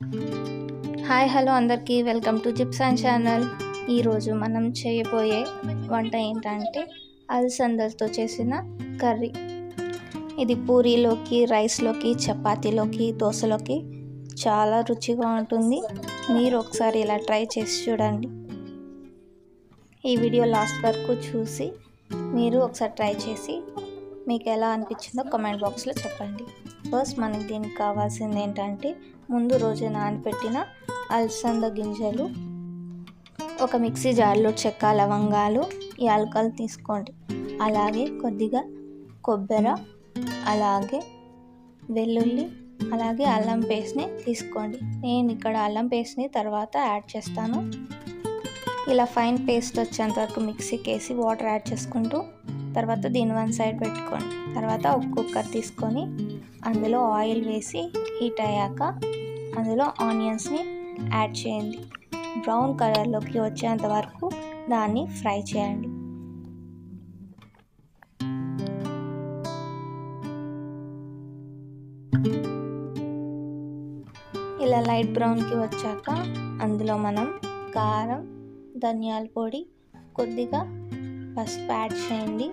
Hi hello అందరికీ. Welcome to జిప్సాన్ and channel. ఈరోజు మనం చేయబోయే వంట ఏంటంటే అలసందలతో చేసిన కర్రీ. ఇది పూరీలోకి రైస్లోకి చపాతీలోకి దోశలోకి చాలా రుచిగా ఉంటుంది. మీరు ఒకసారి ఇలా ట్రై చేసి చూడండి. ఈ వీడియో లాస్ట్ వరకు చూసి మీరు ఒకసారి ట్రై చేసి మీకు ఎలా అనిపించిందో కమెంట్ బాక్స్లో చెప్పండి. ఫస్ట్ మనకి దీనికి కావాల్సింది ఏంటంటే ముందు రోజు నానపెట్టిన అలసంద గింజలు ఒక మిక్సీ జార్లో చెక్క లవంగాలు యాలకలు తీసుకోండి. అలాగే కొద్దిగా కొబ్బరి అలాగే వెల్లుల్లి అలాగే అల్లం పేస్ట్ని తీసుకోండి. నేను ఇక్కడ అల్లం పేస్ట్ని తర్వాత యాడ్ చేస్తాను. ఇలా ఫైన్ పేస్ట్ వచ్చేంత వరకు మిక్సీకి వేసి వాటర్ యాడ్ చేసుకుంటూ తర్వాత దీని వన్ సైడ్ పెట్టుకోండి. తర్వాత ఒక కుక్కర్ తీసుకొని అందులో ఆయిల్ వేసి హీట్ అయ్యాక అందులో ఆనియన్స్ని యాడ్ చేయండి. బ్రౌన్ కలర్లోకి వచ్చేంత వరకు దాన్ని ఫ్రై చేయండి. ఇలా లైట్ బ్రౌన్కి వచ్చాక అందులో మనం కారం ధనియాల పొడి కొద్దిగా పసుపు యాడ్ చేయండి.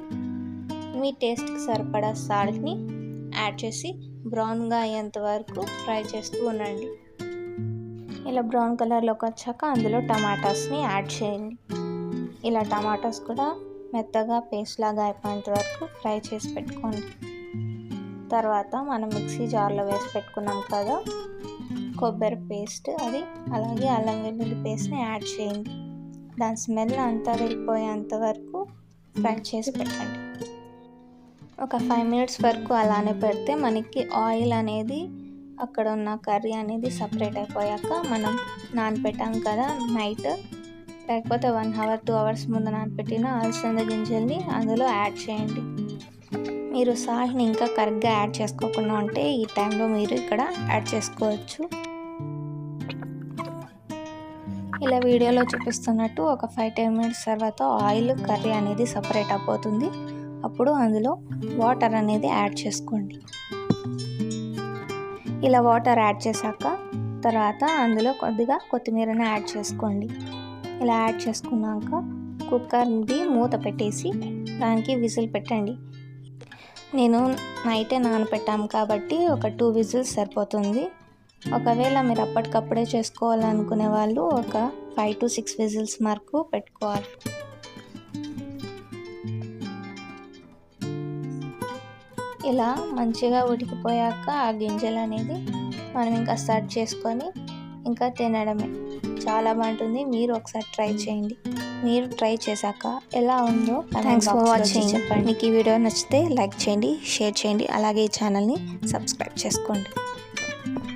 మీ టేస్ట్కి సరిపడా సాల్ట్ని యాడ్ చేసి బ్రౌన్గా అయ్యేంత వరకు ఫ్రై చేస్తూ ఉండండి. ఇలా బ్రౌన్ కలర్లోకి వచ్చాక అందులో టమాటాస్ని యాడ్ చేయండి. ఇలా టమాటాస్ కూడా మెత్తగా పేస్ట్ లాగా అయిపోయేంత వరకు ఫ్రై చేసి పెట్టుకోండి. తర్వాత మనం మిక్సీ జార్లో వేసి పెట్టుకున్నాం కదా కొబ్బరి పేస్ట్ అది అలాగే అల్లం వెల్లుల్లి పేస్ట్ని యాడ్ చేయండి. దాని స్మెల్ అంతా వెళ్ళిపోయేంత వరకు ఫ్రై చేసి పెట్టండి. ఒక ఫైవ్ మినిట్స్ వరకు అలానే పెడితే మనకి ఆయిల్ అనేది అక్కడ ఉన్న కర్రీ అనేది సపరేట్ అయిపోయాక మనం నానపెట్టాం కదా నైట్ లేకపోతే వన్ అవర్ టూ అవర్స్ ముందు నానపెట్టిన అలసంద గింజల్ని అందులో యాడ్ చేయండి. మీరు సాల్ట్ని ఇంకా కరెక్ట్గా యాడ్ చేసుకోకుండా ఉంటే ఈ టైంలో మీరు ఇక్కడ యాడ్ చేసుకోవచ్చు. ఇలా వీడియోలో చూపిస్తున్నట్టు ఒక ఫైవ్ టెన్ మినిట్స్ తర్వాత ఆయిల్ కర్రీ అనేది సపరేట్ అయిపోతుంది. అప్పుడు అందులో వాటర్ అనేది యాడ్ చేసుకోండి. ఇలా వాటర్ యాడ్ చేశాక తర్వాత అందులో కొద్దిగా కొత్తిమీరని యాడ్ చేసుకోండి. ఇలా యాడ్ చేసుకున్నాక కుక్కర్ది మూత పెట్టేసి దానికి విజిల్ పెట్టండి. నేను నైటే నానపెట్టాము కాబట్టి ఒక టూ విజిల్స్ సరిపోతుంది. ఒకవేళ మీరు అప్పటికప్పుడే చేసుకోవాలనుకునే వాళ్ళు ఒక ఫైవ్ టు సిక్స్ విజిల్స్ వరకు పెట్టుకోవాలి. ఇలా మంచిగా ఉడికిపోయాక ఆ గింజలు అనేది మనం ఇంకా స్టార్ట్ చేసుకొని ఇంకా తినడమే. చాలా బాగుంటుంది. మీరు ఒకసారి ట్రై చేయండి. మీరు ట్రై చేశాక ఎలా ఉందో థ్యాంక్స్ ఫర్ వాచింగ్ చెప్పండి. మీకు ఈ వీడియో నచ్చితే లైక్ చేయండి షేర్ చేయండి అలాగే ఈ ఛానల్ని సబ్స్క్రైబ్ చేసుకోండి.